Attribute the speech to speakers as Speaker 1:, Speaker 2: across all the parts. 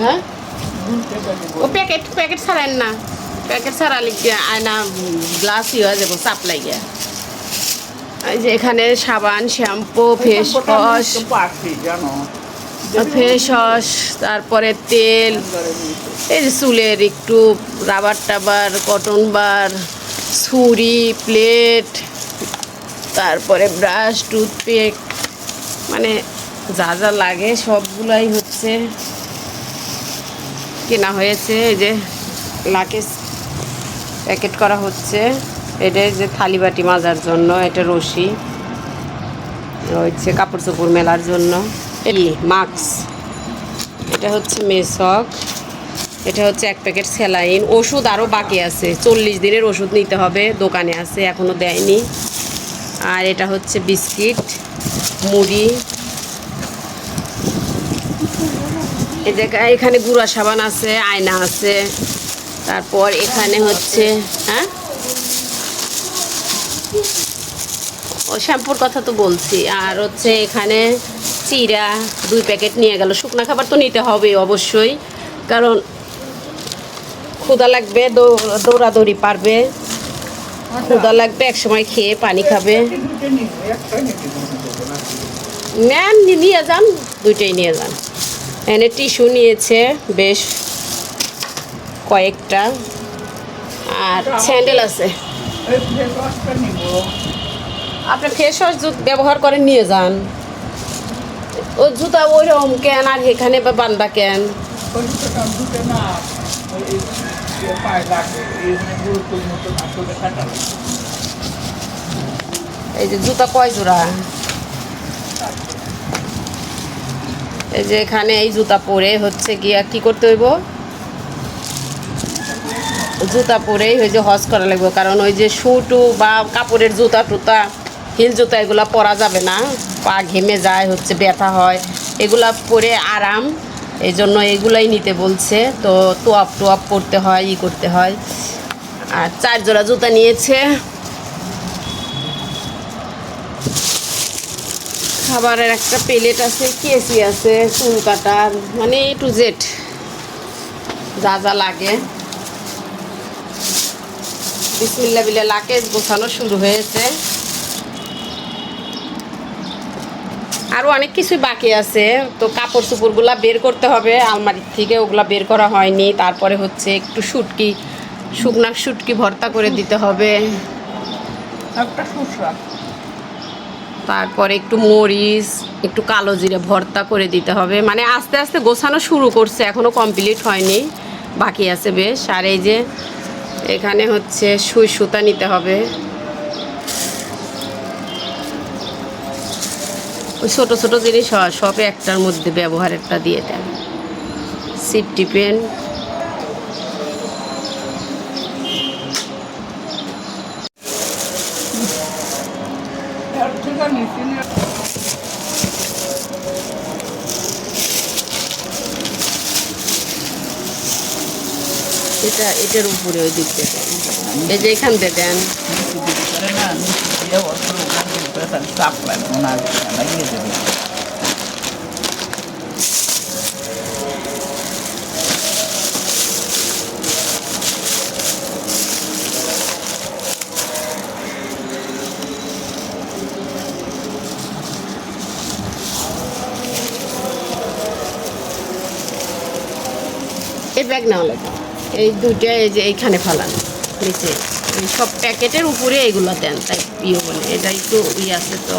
Speaker 1: হ্যাঁ?
Speaker 2: প্যাকেট
Speaker 1: ও প্যাকেট ছাড়েন না। প্যাকেট আয়না গ্লাস যাব চাপ লাগিয়ে। এই যে এখানে সাবান shampoo face wash face wash তারপরে তেল। এই যে চুলের একটু রাবার টাবার কটন বার ছুরি প্লেট তারপরে ব্রাশ টুথপিক মানে যা যা লাগে, সবগুলাই হচ্ছে কেনা হয়েছে। এই যে লাকেশ প্যাকেট করা হচ্ছে। এটা যে থালি বাটি মাজার জন্য, এটা রশি। রয়েছে কাপড় চোপড় মেলার জন্য। এই মাস্ক। এটা হচ্ছে মেসক এটা হচ্ছে এক প্যাকেট স্যালাইন। ওষুধ আরও বাকি আছে। চল্লিশ দিনের ওষুধ নিতে হবে, দোকানে আছে এখনও দেয়নি। আর এটা হচ্ছে বিস্কিট, মুড়ি। জায়গায় এখানে গুঁড়া সাবান আছে, আয়না আছে। তারপর এখানে হচ্ছে হ্যাঁ? ও শ্যাম্পুর কথা তো বলছি। আর হচ্ছে এখানে চিরা দুই প্যাকেট নিয়ে গেল। শুকনো খাবার তো নিতে হবে অবশ্যই, কারণ ক্ষুদা লাগবে দৌড়াদৌড়ি পারবে। ক্ষুদা লাগবে এক সময় খেয়ে পানি খাবে।
Speaker 2: ম্যাম নিয়ে
Speaker 1: যান, দুইটাই নিয়ে যান। এনে টিস্যু নিয়েছে বেশ কয়েকটা। আর স্যান্ডেল আছে। আপনি ফেস ওয়াশ ব্যবহার করে নিয়ে যান। ও জুতা ওইরকম কেন আর এখানে বা বান্দা কেন?
Speaker 2: ওই। এই
Speaker 1: যে জুতা কয় জোড়া? এই যে এখানে এই জুতা পরে হচ্ছে গিয়া কি করতে হইব? জুতা পরেই ওই যে হজ করা লাগবে, কারণ ওই যে শুটু বা কাপড়ের জুতা টুতা, হিল জুতা এগুলো পরা যাবে না। পা ঘেমে যায়, হচ্ছে ব্যথা হয়। এগুলা পরে আরাম, এই জন্য এগুলাই নিতে বলছে। তো তোয়াপ টোয়াপ পরতে হয়, ই করতে হয়। আর চার জোড়া জুতা নিয়েছে। খাবারের একটা প্লেট আছে, কেসি আছে, চুল কাটার মানে এ টু জেড যা যা লাগে। বিসমিল্লা বিলে লাকেজ গোছানো শুরু হয়েছে। আরও অনেক কিছুই বাকি আছে। তো কাপড় চোপড়গুলা বের করতে হবে। আলমারির থেকে ওগুলা বের করা হয়নি। তারপরে হচ্ছে একটু শুটকি, শুকনা শুটকি ভর্তা করে দিতে হবে।
Speaker 2: একটা
Speaker 1: তারপরে একটু মরিচ, একটু কালো জিরে ভর্তা করে দিতে হবে। মানে আস্তে আস্তে গোছানো শুরু করছে এখনও কমপ্লিট হয়নি, বাকি আছে বেশ। আর এই যে এখানে হচ্ছে সুই সুতা নিতে হবে। ওই ছোটো ছোটো জিনিস সব একটার মধ্যে ব্যবহারেরটা দিয়ে দেন। সিফটি পেন
Speaker 2: এর থেকে নিচে নিয়ে
Speaker 1: এটা এটার উপরে ওই দিক দেন এই যে এখান দিয়ে দেন।
Speaker 2: দিতে পারে না
Speaker 1: এই দুটো এই যে এইখানে ফালান। নিচে সব প্যাকেটের উপরে এগুলো দেন, তাই ইয়ে বলে। এটা একটু ইয়ে আছে তো।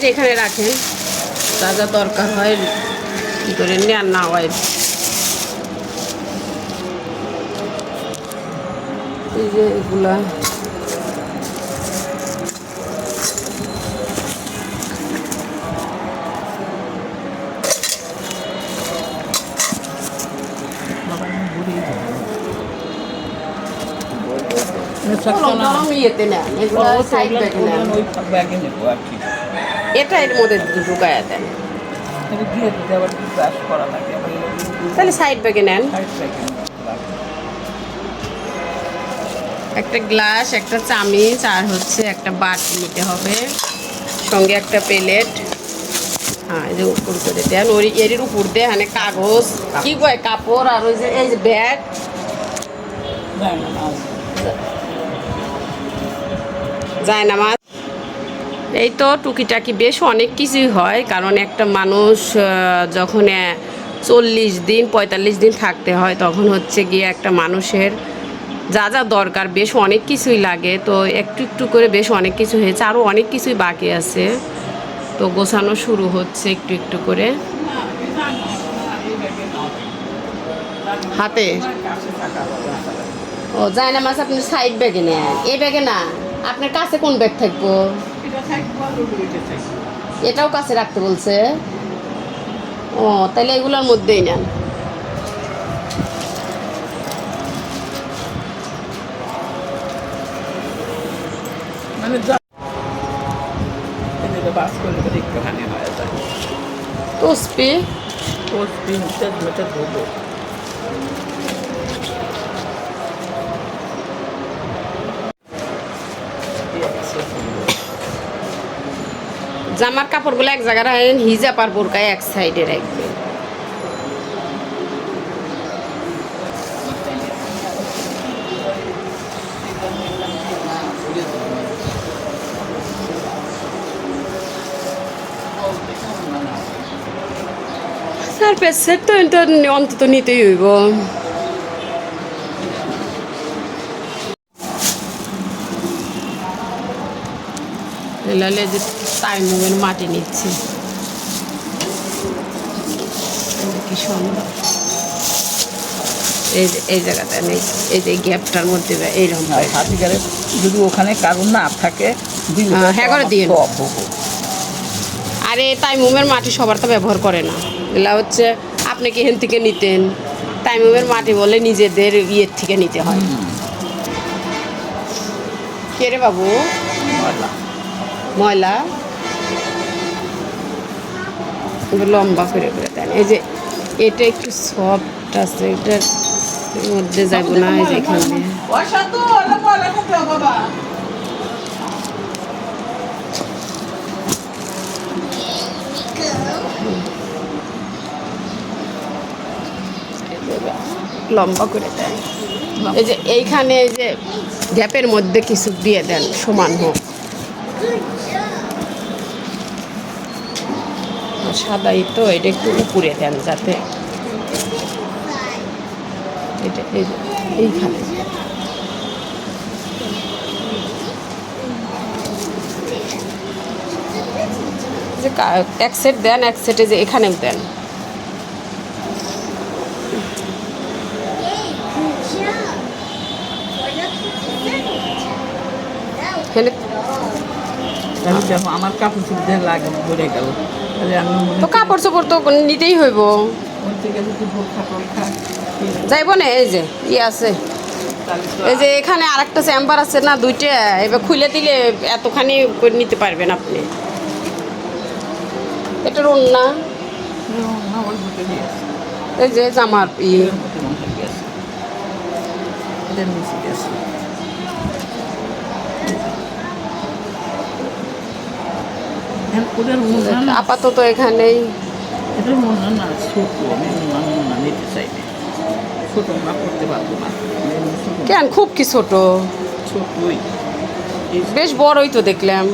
Speaker 1: যে এখানে রাখেন যা যা দরকার হয় কী করে নেন না হয়। এই যে এগুলা। ইয়েতে নেন সাইড ব্যাগে নেন
Speaker 2: ওই ব্যাগে নেব আর কি।
Speaker 1: এটা এর মধ্যে ঢুকায় দেন।
Speaker 2: তাহলে
Speaker 1: সাইড ব্যাগে নেন। একটা গ্লাস একটা চামিচ আর হচ্ছে একটা বাটি নিতে হবে। সঙ্গে একটা প্লেট হ্যাঁ এই যে উপর করে দেন। ওর এর উপর দিয়ে মানে কাগজ। কি কয় কাপড় আর ওই যে এই যে ব্যাগ
Speaker 2: যায় না না
Speaker 1: যায় না মাছ? এই তো টুকিটাকি বেশ অনেক কিছুই হয় কারণ একটা মানুষ যখন চল্লিশ দিন পঁয়তাল্লিশ দিন থাকতে হয় তখন হচ্ছে গিয়ে একটা মানুষের যা যা দরকার বেশ অনেক কিছুই লাগে। তো একটু একটু করে বেশ অনেক কিছু হয়েছে আরও অনেক কিছুই বাকি আছে। তো গোছানো শুরু হচ্ছে একটু একটু করে। হাতে? ও যায় না মাছ আপনি সাইড ব্যাগে নেন এই ব্যাগে না আপনার কাছে কোন ব্যাগ থাকব?
Speaker 2: এটা থাকব আর ওইটা থাকব
Speaker 1: এটাও কাছে রাখতে বলছে। ও তাহলে এগুলোর মধ্যেই নেন।
Speaker 2: মানে যা এদিকে বাস করলে তো
Speaker 1: জামার কাপড়গুলো এক জায়গায় রাখেন, হিজাব আর বোরকায় এক সাইডে রাখবেন। স্যার পেসের তো অন্তত নিতেই হইব। এলালে যে টাইমের মাটি নিচ্ছে। কি সুন্দর। এই এই জায়গাটা নেই এই যে গ্যাপটার মধ্যে এইরকম
Speaker 2: হাতিকারে যদি ওখানে কারণ না থাকে
Speaker 1: হ্যাঁ, হ্যাঁ করে।
Speaker 2: সব
Speaker 1: আর এই তাইমুমের মাটি সবার তো ব্যবহার করে না। এগুলা হচ্ছে আপনি কি এখান থেকে নিতেন? তাইমুমের মাটি বলে নিজেদের ইয়ের থেকে নিতে হয়। কে রে বাবু?
Speaker 2: ময়লা।
Speaker 1: লম্বা করে করে দেন। এই যে এটা একটু সফট আছে, এটার মধ্যে যাব না, এই যে এখানে লম্বা করে দেন। এই যে এইখানে এই যে গ্যাপের মধ্যে কিছু দিয়ে দেন, সমান হোক। সাদাই তো এটা একটু উপরে দেন যাতে এটা এইখানে। যে এক সেট দেন এক সেটে যে এখানেও দেন।
Speaker 2: দেখো আমার কাপড় চুপড়ে লাগে ধরে গেল।
Speaker 1: তো কাপড় চোপড় তো নিতেই হইব। যাইব না, এই যে, ই আছে। এই যে এখানে আর একটা চেম্বার আছে না, দুইটা, এবার খুলে দিলে এতখানি নিতে পারবেন আপনি। এটা না
Speaker 2: না? ওই মতো গেছে
Speaker 1: এই যে জামার ই
Speaker 2: এর মতো মনে হয় গেছে এটার নিচে গেছে হ্যাঁ ওটার মনে না
Speaker 1: আপাতত এখানেই
Speaker 2: এটার মনে না ছোট আমি মনে না নিতে চাই না ছোট না করতে পারব না আমি এখানেই
Speaker 1: কেন? খুব কি ছোট? বেশ বড়ই তো দেখলাম।